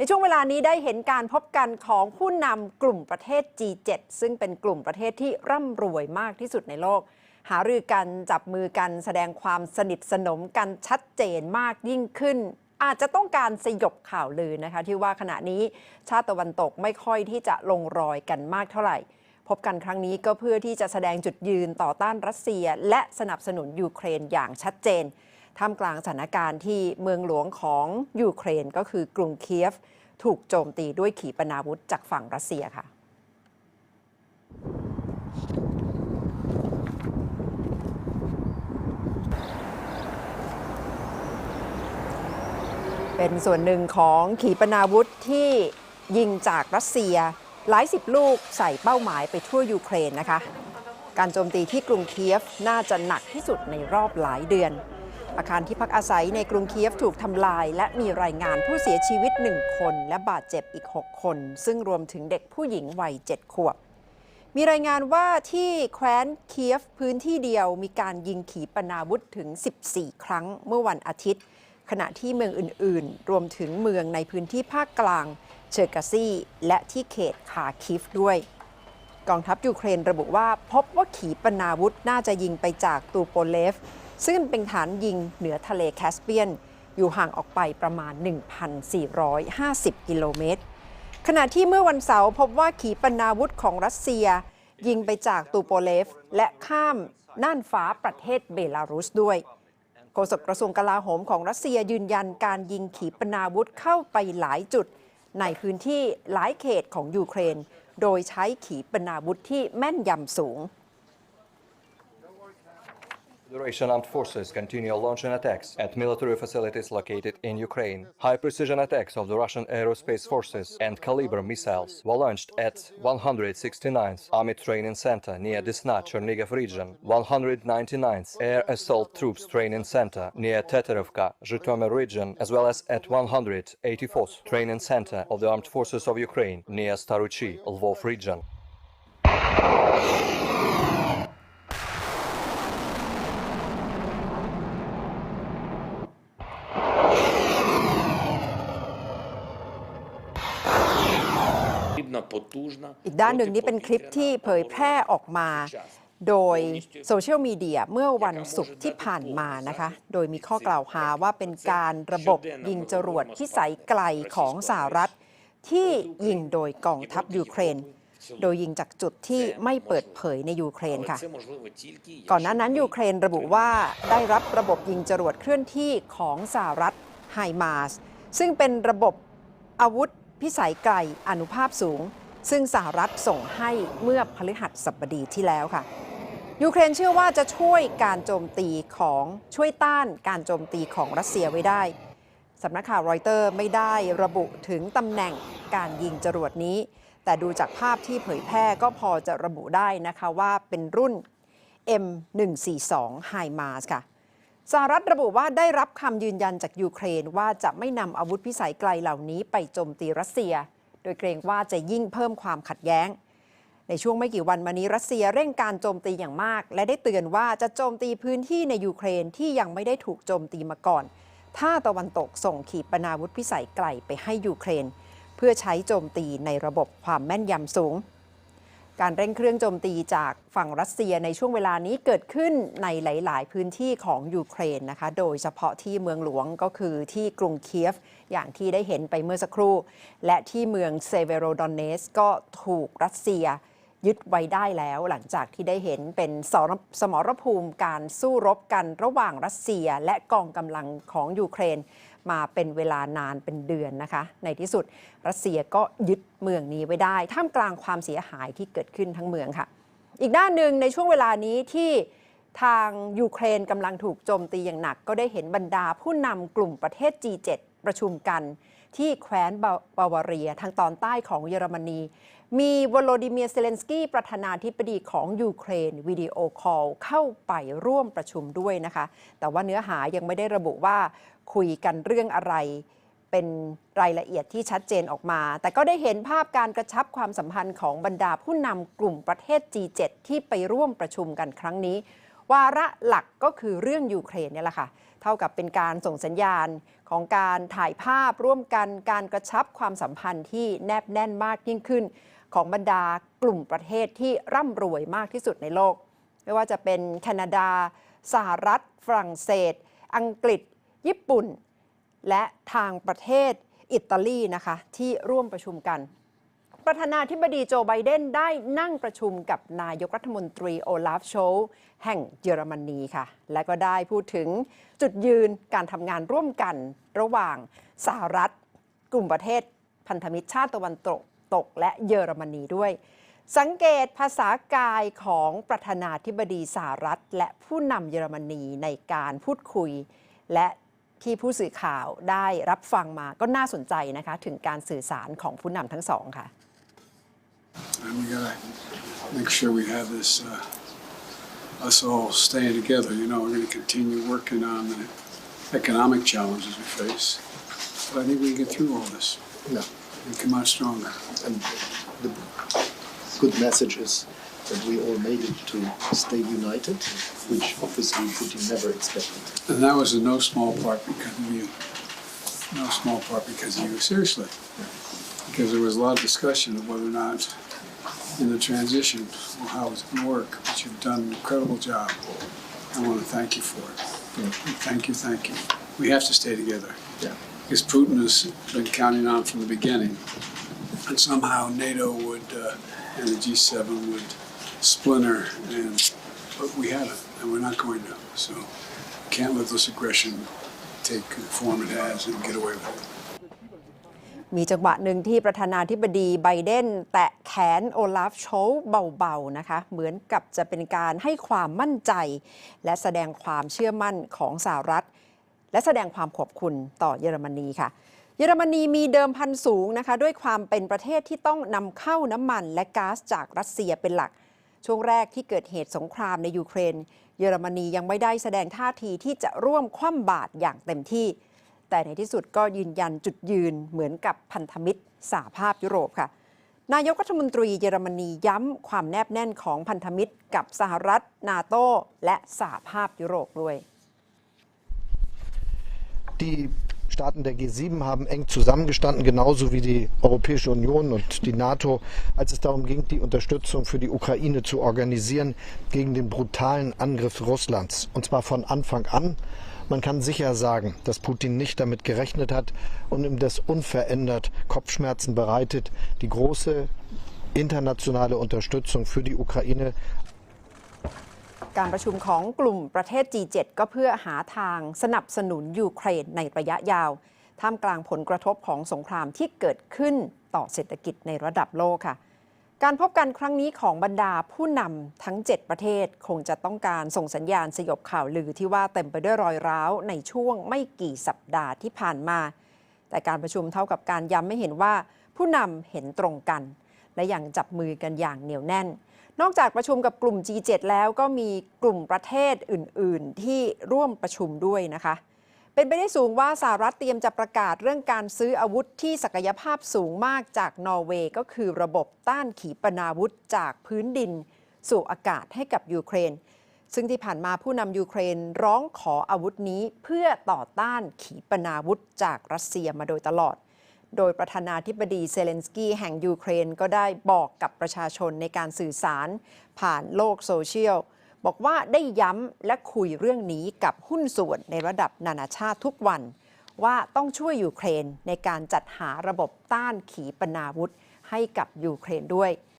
ในช่วงเวลานี้ได้เห็นการพบกันของผู้นำกลุ่มประเทศ G7 ซึ่งเป็นกลุ่มประเทศที่ร่ำรวยมากที่สุดในโลก หารือกันจับมือกันแสดงความสนิทสนมกันชัดเจนมากยิ่งขึ้น อาจจะต้องการสยบข่าวลือนะคะที่ว่าขณะนี้ชาติตะวันตกไม่ค่อยที่จะลงรอยกันมากเท่าไหร่ พบกันครั้งนี้ก็เพื่อที่จะแสดงจุดยืนต่อต้านรัสเซีย และสนับสนุนยูเครนอย่างชัดเจน ท่ามกลางสถานการณ์ที่เมืองหลวงของยูเครนก็คือกรุงเคียฟ ถูกโจมตีด้วยขีปนาวุธจากฝั่งรัสเซียค่ะเป็นส่วนหนึ่งของขีปนาวุธที่ยิงจากรัสเซีย หลายสิบลูกใส่เป้าหมายไปทั่วยูเครนนะคะ การโจมตีที่กรุงเคียฟน่าจะหนักที่สุดในรอบหลายเดือน อาคารที่พักอาศัยในกรุงเคียฟถูกทำลาย และมีรายงานผู้เสียชีวิต 1 คน และบาดเจ็บอีก 6 คน ซึ่งรวมถึงเด็กผู้หญิงวัย 7 ขวบ มีรายงานว่าที่แคว้นเคียฟพื้นที่เดียวมีการยิงขีปนาวุธถึง 14 ครั้งเมื่อวันอาทิตย์ ขณะที่เมืองอื่น ๆ รวมถึงเมืองในพื้นที่ภาคกลาง เชอร์กาซีและที่เขตคาคิฟด้วยกองทัพยูเครนระบุว่าพบว่าขีปนาวุธน่าจะยิงไปจากตูโปเลฟ ซึ่งเป็นฐานยิงเหนือทะเลแคสเปียน อยู่ห่างออกไปประมาณ 1,450 กิโลเมตร ขณะที่เมื่อวันเสาร์พบว่าขีปนาวุธของรัสเซีย ยิงไปจากตูโปเลฟ และข้ามน่านฟ้าประเทศเบลารุสด้วยโฆษกกระทรวงกลาโหมของรัสเซียยืนยันการยิงขีปนาวุธเข้าไปหลายจุด ในพื้นที่หลายเขตของยูเครน โดยใช้ขีปนาวุธที่แม่นยำสูง Federation Armed Forces continue launching attacks at military facilities located in Ukraine. High precision attacks of the Russian Aerospace Forces and Caliber missiles were launched at 169th Army Training Center near Desna, Chernigiv region, 199th Air Assault Troops Training Center near Teterovka, Zhytomyr region, as well as at 184th Training Center of the Armed Forces of Ukraine near Staruchi, Lvov region. อีกด้านหนึ่งนี่เป็นคลิปที่เผยแพร่ออกมา โดยโซเชียลมีเดียเมื่อวันศุกร์ที่ผ่านมานะคะ โดยมีข้อกล่าวหาว่าเป็นการระบบยิงจรวดพิสัยไกลของสหรัฐ ที่ยิงโดยกองทัพยูเครนโดยยิงจากจุดที่ไม่เปิดเผยในยูเครนค่ะ ก่อนหน้านั้นยูเครนระบุว่าได้รับระบบยิงจรวดเคลื่อนที่ของสหรัฐไฮมาสซึ่งเป็นระบบอาวุธพิสัยไกลอนุภาพสูง ซึ่งสหรัฐส่งให้เมื่อพฤหัสบดีที่แล้วค่ะ ยูเครนเชื่อว่าจะช่วยการโจมตีของช่วยต้านการโจมตีของรัสเซียไว้ได้สำนักข่าวรอยเตอร์ไม่ได้ระบุถึงตำแหน่งการยิงจรวดนี้ แต่ดูจากภาพที่เผยแพร่ก็พอจะระบุได้นะคะว่าเป็นรุ่น M142 HIMARS ค่ะสหรัฐระบุว่าได้รับคำยืนยันจากยูเครนว่าจะไม่นำอาวุธพิสัยไกลเหล่านี้ไปโจมตีรัสเซีย ดยเกรงว่าจะยิ่งเพิ่มความขัดแย้ง ในช่วงไม่กี่วันมานี้รัสเซียเร่งการโจมตีอย่างมาก และได้เตือนว่าจะโจมตีพื้นที่ในยูเครนที่ยังไม่ได้ถูกโจมตีมาก่อน ถ้าตะวันตกส่งขีปนาวุธพิสัยไกลไปให้ยูเครน เพื่อใช้โจมตีในระบบความแม่นยำสูง การเร่งเครื่องโจมตีจากฝั่งรัสเซียในช่วงเวลานี้เกิดขึ้นในหลาย ๆ พื้นที่ของยูเครนนะคะ โดยเฉพาะที่เมืองหลวงก็คือที่กรุงเคียฟ อย่างที่ได้เห็นไปเมื่อสักครู่ และที่เมืองเซเวโรดอนเนสก็ถูกรัสเซียยึดไว้ได้แล้วหลังจากที่ได้เห็นเป็นสสมรภูมิการสู้รบกันระหว่างรัสเซียและกองกำลังของยูเครน มาเป็นเวลานานเป็นเดือนนะคะ ในที่สุดรัสเซียก็ยึดเมืองนี้ไว้ได้ ท่ามกลางความเสียหายที่เกิดขึ้นทั้งเมืองค่ะ อีกด้านหนึ่งในช่วงเวลานี้ที่ทางยูเครนกำลังถูกโจมตีอย่างหนัก ก็ได้เห็นบรรดาผู้นำกลุ่มประเทศ G7 ประชุมกัน ที่แคว้นบาวาเรียทางตอนใต้ของเยอรมนี มีวโลดิเมียร์เซเลนสกี้ประธานาธิบดีของยูเครนวิดีโอคอลเข้าไปร่วมประชุมด้วยนะคะ แต่ว่าเนื้อหายังไม่ได้ระบุว่าคุยกันเรื่องอะไรเป็นรายละเอียดที่ชัดเจนออกมา แต่ก็ได้เห็นภาพการกระชับความสัมพันธ์ของบรรดาผู้นำกลุ่มประเทศ G7 ที่ไปร่วมประชุมกันครั้งนี้ วาระหลักก็คือเรื่องยูเครนเนี่ยแหละค่ะ เท่ากับเป็นการส่งสัญญาณ ของการถ่ายภาพร่วมกันการกระชับความสัมพันธ์ที่แนบแน่นมากยิ่งขึ้น ของบรรดากลุ่มประเทศที่ร่ำรวยมากที่สุดในโลก ไม่ว่าจะเป็นแคนาดา สหรัฐ ฝรั่งเศส อังกฤษ ญี่ปุ่น และทางประเทศอิตาลีนะคะที่ร่วมประชุมกัน ประธานาธิบดีโจไบเดนได้นั่งประชุมกับนายกรัฐมนตรีโอลาฟโชลแห่งเยอรมนีค่ะ และก็ได้พูดถึงจุดยืนการทำงานร่วมกันระหว่างสหรัฐ กลุ่มประเทศพันธมิตรชาติตะวันตกตกและเยอรมนีด้วย สังเกตภาษากายของประธานาธิบดีสหรัฐ และผู้นำเยอรมนีในการพูดคุย และที่ผู้สื่อข่าวได้รับฟังมาก็น่าสนใจนะคะ ถึงการสื่อสารของผู้นำทั้งสองค่ะ And we gotta make sure we have this, uh, us all staying together, you know, we're gonna continue working on the economic challenges we face. But I think we can get through all this Yeah, and come out stronger. and the good message is that we all made it to stay united, which obviously Putin never expected. And that was in no small part because of you. No small part because of you, seriously. Because there was a lot of discussion of whether or not in the transition, how it's gonna work, but you've done an incredible job. I wanna thank you for it. Thank you, thank you. We have to stay together. Yeah. because Putin has been counting on from the beginning and somehow NATO would uh, and the G7 would splinter, and but we haven't, and we're not going to. So can't let this aggression take the form it has and get away with it. มีจังหวะหนึ่งที่ประธานาธิบดีไบเดนแตะแขนโอลาฟโชลเบาๆนะคะ เหมือนกับจะเป็นการให้ความมั่นใจ และแสดงความเชื่อมั่นของสหรัฐ และแสดงความขอบคุณต่อเยอรมนีค่ะเยอรมนีมีเดิมพันสูงนะคะ ด้วยความเป็นประเทศที่ต้องนำเข้าน้ำมันและก๊าซจากรัสเซียเป็นหลัก ช่วงแรกที่เกิดเหตุสงครามในยูเครน เยอรมนียังไม่ได้แสดงท่าทีที่จะร่วมคว่ำบาตรอย่างเต็มที่ แต่ในที่สุดก็ยืนยันจุดยืนเหมือนกับพันธมิตรสหภาพยุโรปค่ะ นายกรัฐมนตรีเยอรมนีย้ำความแนบแน่นของพันธมิตรกับสหรัฐ นาโตและสหภาพยุโรปด้วย Die Staaten der G7 haben eng zusammengestanden, genauso wie die Europäische Union und die NATO, als es darum ging, die Unterstützung für die Ukraine zu organisieren gegen den brutalen Angriff Russlands. Und zwar von Anfang an. Man kann sicher sagen, dass Putin nicht damit gerechnet hat und ihm das unverändert Kopfschmerzen bereitet, die große internationale Unterstützung für die Ukraine การประชุมของกลุ่มประเทศ G7 ก็เพื่อหาทางสนับสนุนยูเครนในระยะยาว ท่ามกลางผลกระทบของสงครามที่เกิดขึ้นต่อเศรษฐกิจในระดับโลกค่ะ การพบกันครั้งนี้ของบรรดาผู้นำทั้ง 7 ประเทศคงจะต้องการส่งสัญญาณสยบข่าวลือที่ว่าเต็มไปด้วยรอยร้าวในช่วงไม่กี่สัปดาห์ที่ผ่านมา แต่การประชุมเท่ากับการย้ำไม่เห็นว่า ผู้นำเห็นตรงกัน และยังจับมือกันอย่างเหนียวแน่น นอกจากประชุมกับกลุ่ม G7 แล้วก็มีกลุ่มประเทศอื่น ๆ ที่ร่วมประชุมด้วยนะคะ เป็นไปได้สูงว่าสหรัฐเตรียมจะประกาศเรื่องการซื้ออาวุธที่ศักยภาพสูงมากจากนอร์เวย์ก็คือระบบต้านขีปนาวุธจากพื้นดิน สู่อากาศให้กับยูเครน ซึ่งที่ผ่านมาผู้นำยูเครนร้องขออาวุธนี้เพื่อต่อต้านขีปนาวุธจากรัสเซียมาโดยตลอด โดยประธานาธิบดีเซเลนสกี้แห่งยูเครนก็ได้บอกกับประชาชนในการสื่อสาร ผ่านโลกโซเชียล บอกว่าได้ย้ำและคุยเรื่องนี้กับหุ้นส่วนในระดับนานาชาติทุกวัน ว่าต้องช่วยยูเครนในการจัดหาระบบต้านขีปนาวุธให้กับยูเครนด้วย